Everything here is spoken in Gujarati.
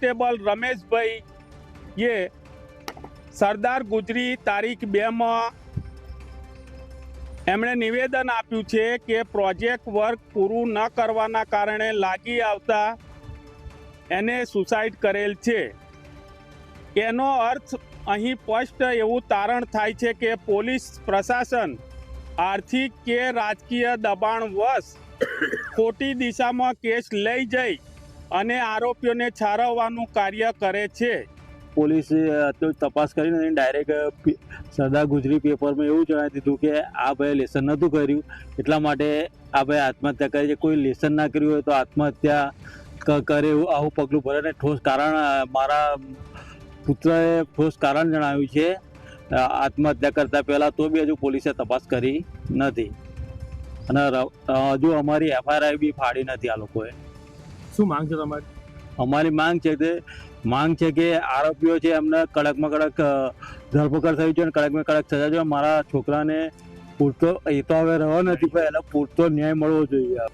કોન્સ્ટેબલ રમેશભાઈ, એ સરદાર ગુજરી તારીખ બેમાં એમણે નિવેદન આપ્યું છે કે પ્રોજેક્ટ વર્ક પૂરું ન કરવાના કારણે લાગી આવતા એને સુસાઇડ કરેલ છે. એનો અર્થ અહીં સ્પષ્ટ એવું તારણ થાય છે કે પોલીસ પ્રશાસન આર્થિક કે રાજકીય દબાણ વશ ખોટી દિશામાં કેસ લઈ જઈ અને આરોપીઓને છારવવાનું કાર્ય કરે છે. પોલીસે અત્યારે તપાસ કરીને ડાયરેક્ટ સરદાર ગુજરી પેપરમાં એવું જણાવી દીધું કે આ ભાઈ લેસન નહોતું કર્યું. એટલા માટે આ ભાઈ આત્મહત્યા કરી છે. કોઈ લેસન ના કર્યું હોય તો આત્મહત્યા કરે એવું આવું પગલું ભરે ને ઠોસ કારણ મારા પુત્રએ ઠોસ કારણ જણાવ્યું છે. આત્મહત્યા કરતા પહેલાં તો બી હજુ પોલીસે તપાસ કરી નથી. અને હજુ અમારી એફઆઈઆર બી ફાડી નથી આ લોકોએ. શું માંગ છે તમારી? અમારી માંગ છે કે માંગ છે કે આરોપીઓ છે એમને કડકમાં કડક ધરપકડ થઈ છે અને કડકમાં કડક સજા છે મારા છોકરાને પૂરતો, એ તો હવે રહ્યો નથી, પણ એને પૂરતો ન્યાય મળવો જોઈએ.